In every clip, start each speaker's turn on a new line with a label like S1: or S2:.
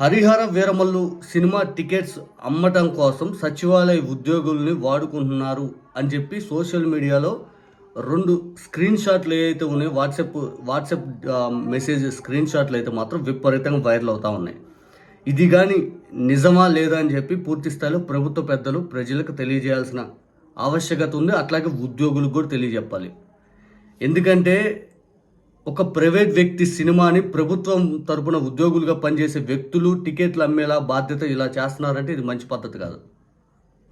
S1: Harihara Veeramallu cinema tickets అమ్మటం కోసం సచివాలయ ఉద్యోగుల్ని వాడుకుంటున్నారు అని చెప్పి సోషల్ మీడియాలో రెండు స్క్రీన్ షాట్లు ఏవైతే ఉన్నాయో వాట్సాప్ వాట్సాప్ మెసేజ్ స్క్రీన్ షాట్లు అయితే మాత్రం విపరీతంగా వైరల్ అవుతూ ఉన్నాయి. ఇది కానీ నిజమా లేదా అని చెప్పి పూర్తి స్థాయిలో ప్రభుత్వ పెద్దలు ప్రజలకు తెలియజేయాల్సిన ఆవశ్యకత ఉంది. అట్లాగే ఉద్యోగులకు కూడా తెలియజెప్పాలి. ఎందుకంటే ఒక ప్రైవేట్ వ్యక్తి సినిమాని ప్రభుత్వం తరపున ఉద్యోగులుగా పనిచేసే వ్యక్తులు టికెట్లు అమ్మేలా బాధ్యత ఇలా చేస్తున్నారంటే ఇది మంచి పద్ధతి కాదు.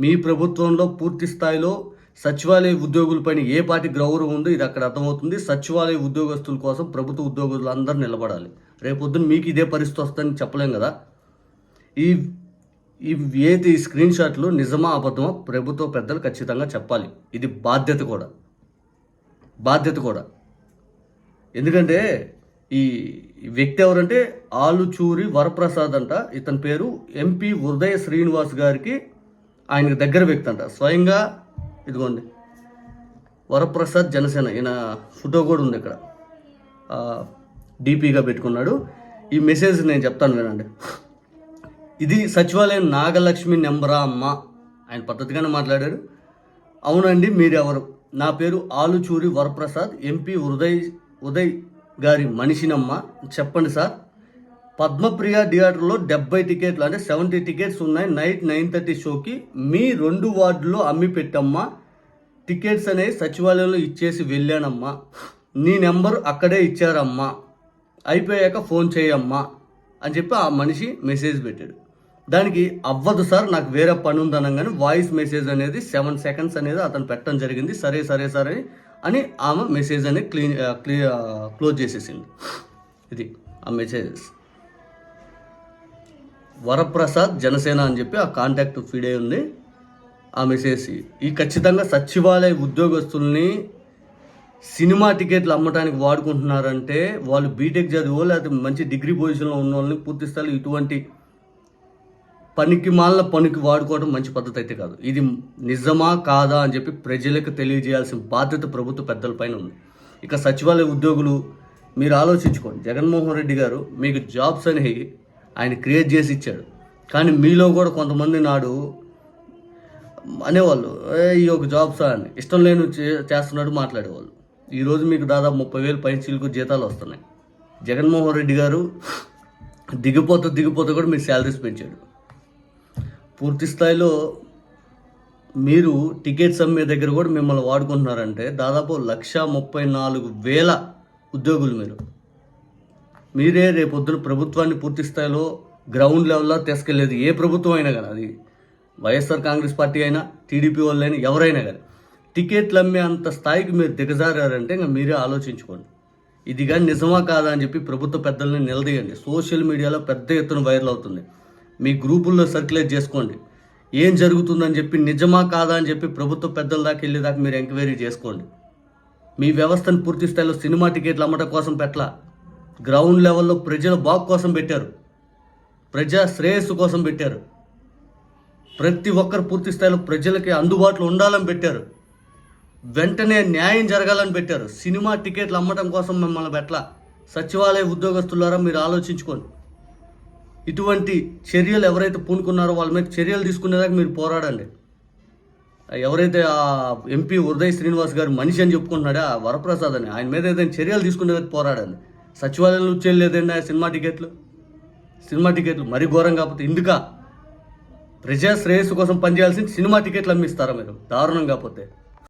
S1: మీ ప్రభుత్వంలో పూర్తి స్థాయిలో సచివాలయ ఉద్యోగులపైన ఏ పార్టీ గౌరవం ఉందో ఇది అక్కడ అర్థమవుతుంది. సచివాలయ ఉద్యోగస్తుల కోసం ప్రభుత్వ ఉద్యోగులు అందరూ నిలబడాలి. రేపొద్దున మీకు ఇదే పరిస్థితి వస్తుందని చెప్పలేం కదా? ఈ ఈ ఏది ఈ స్క్రీన్ షాట్లు నిజమా అబద్ధమా ప్రభుత్వ పెద్దలు ఖచ్చితంగా చెప్పాలి. ఇది బాధ్యత కూడా. బాధ్యత కూడా. ఎందుకంటే ఈ వ్యక్తి ఎవరంటే ఆలుచూరి వరప్రసాద్ అంట. ఇతని పేరు ఎంపీ ఉదయ శ్రీనివాస్ గారికి ఆయనకు దగ్గర వ్యక్తి అంట. స్వయంగా ఇదిగోండి వరప్రసాద్ జనసేన ఈయన ఫోటో కూడా ఉంది ఇక్కడ. డీపీగా పెట్టుకున్నాడు. ఈ మెసేజ్ నేను చెప్తాను వినండి. ఇది సచివాలయం నాగలక్ష్మి నెంబరా అమ్మ ఆయన పద్ధతిగానే మాట్లాడారు. అవునండి మీరెవరు? నా పేరు ఆలుచూరి వరప్రసాద్ ఎంపీ ఉదయ్ ఉదయ్ గారి మనిషినమ్మ. చెప్పండి సార్. పద్మప్రియ థియేటర్లో డెబ్బై టికెట్లు అంటే సెవెంటీ టికెట్స్ ఉన్నాయి. నైట్ నైన్ థర్టీ షోకి మీ రెండు వార్డులో అమ్మి పెట్టమ్మా. టికెట్స్ అనేవి సచివాలయంలో ఇచ్చేసి వెళ్ళానమ్మా. నీ నెంబర్ అక్కడే ఇచ్చారమ్మా. అయిపోయాక ఫోన్ చేయమ్మా అని చెప్పి ఆ మనిషి మెసేజ్ పెట్టాడు. దానికి అవ్వదు సార్ నాకు వేరే పని ఉందనగానే వాయిస్ మెసేజ్ అనేది సెవెన్ సెకండ్స్ అనేది అతను పెట్టడం జరిగింది. సరే సరే సరే అని ఆమె మెసేజ్ అనేది క్లీన్ క్లీ క్లోజ్ చేసేసింది. ఇది ఆ మెసేజెస్. వరప్రసాద్ జనసేన అని చెప్పి ఆ కాంటాక్ట్ ఫీడ్ అయి ఉంది. ఆ మెసేజ్ ఈ ఖచ్చితంగా సచివాలయ ఉద్యోగస్తుల్ని సినిమా టికెట్లు అమ్మటానికి వాడుకుంటున్నారంటే వాళ్ళు బీటెక్ చదివో లేకపోతే మంచి డిగ్రీ పొజిషన్లో ఉన్న వాళ్ళని పూర్తి స్థాయిలో ఇటువంటి పనికి మాలిన పనికి వాడుకోవడం మంచి పద్ధతి అయితే కాదు. ఇది నిజమా కాదా అని చెప్పి ప్రజలకు తెలియజేయాల్సిన బాధ్యత ప్రభుత్వ పెద్దలపైన ఉంది. ఇక సచివాలయ ఉద్యోగులు మీరు ఆలోచించుకోండి. జగన్మోహన్ రెడ్డి గారు మీకు జాబ్స్ అనేవి ఆయన క్రియేట్ చేసి ఇచ్చాడు. కానీ మీలో కూడా కొంతమంది నాడు అనేవాళ్ళు ఏ ఈ ఒక జాబ్స్ అని. ఇష్టం లేని చేస్తున్నాడు మాట్లాడేవాళ్ళు. ఈరోజు మీకు దాదాపు ముప్పై వేలు పైన చీలకు జీతాలు వస్తున్నాయి. జగన్మోహన్ రెడ్డి గారు దిగిపోతూ దిగిపోతూ కూడా మీరు శాలరీస్ పెంచాడు. పూర్తి స్థాయిలో మీరు టికెట్స్ అమ్మే దగ్గర కూడా మిమ్మల్ని వాడుకుంటున్నారంటే దాదాపు లక్ష ముప్పై నాలుగు వేల ఉద్యోగులు మీరు. మీరే రేపొద్దున ప్రభుత్వాన్ని పూర్తి స్థాయిలో గ్రౌండ్ లెవెల్లో తీసుకెళ్ళేదు ఏ ప్రభుత్వం అయినా కానీ అది వైఎస్ఆర్ కాంగ్రెస్ పార్టీ అయినా టీడీపీ వాళ్ళైనా ఎవరైనా కానీ. టికెట్లు అమ్మే అంత స్థాయికి మీరు దిగజారారంటే ఇంకా మీరే ఆలోచించుకోండి. ఇది కానీ నిజమా కాదా అని చెప్పి ప్రభుత్వ పెద్దల్ని నిలదీయండి. సోషల్ మీడియాలో పెద్ద ఎత్తున వైరల్ అవుతుంది. మీ గ్రూపుల్లో సర్క్యులేట్ చేసుకోండి. ఏం జరుగుతుందని చెప్పి నిజమా కాదా అని చెప్పి ప్రభుత్వ పెద్దల దాకా వెళ్ళేదాకా మీరు ఎంక్వైరీ చేసుకోండి. మీ వ్యవస్థను పూర్తి స్థాయిలో సినిమా టికెట్లు అమ్మటం కోసం పెట్టలా. గ్రౌండ్ లెవెల్లో ప్రజల బాగు కోసం పెట్టారు. ప్రజా శ్రేయస్సు కోసం పెట్టారు. ప్రతి ఒక్కరు పూర్తి స్థాయిలో ప్రజలకి అందుబాటులో ఉండాలని పెట్టారు. వెంటనే న్యాయం జరగాలని పెట్టారు. సినిమా టికెట్లు అమ్మటం కోసం మిమ్మల్ని పెట్టలా. సచివాలయ ఉద్యోగస్తులారా మీరు ఆలోచించుకోండి. ఇటువంటి చర్యలు ఎవరైతే పూనుకున్నారో వాళ్ళ మీద చర్యలు తీసుకునేదాకా మీరు పోరాడండి. ఎవరైతే ఆ ఎంపీ ఉదయ్ శ్రీనివాస్ గారు మనిషి అని చెప్పుకుంటున్నాడో ఆ వరప్రసాద్ అని ఆయన మీద ఏదైనా చర్యలు తీసుకునేదాకా పోరాడండి. సచివాలయంలో వచ్చేయలేదండి ఆ సినిమా టికెట్లు? సినిమా టికెట్లు మరీ ఘోరం కాకపోతే ఇందుక ప్రజా శ్రేయస్సు కోసం పనిచేయాల్సింది సినిమా టికెట్లు అమ్మిస్తారా మీరు? దారుణం కాకపోతే.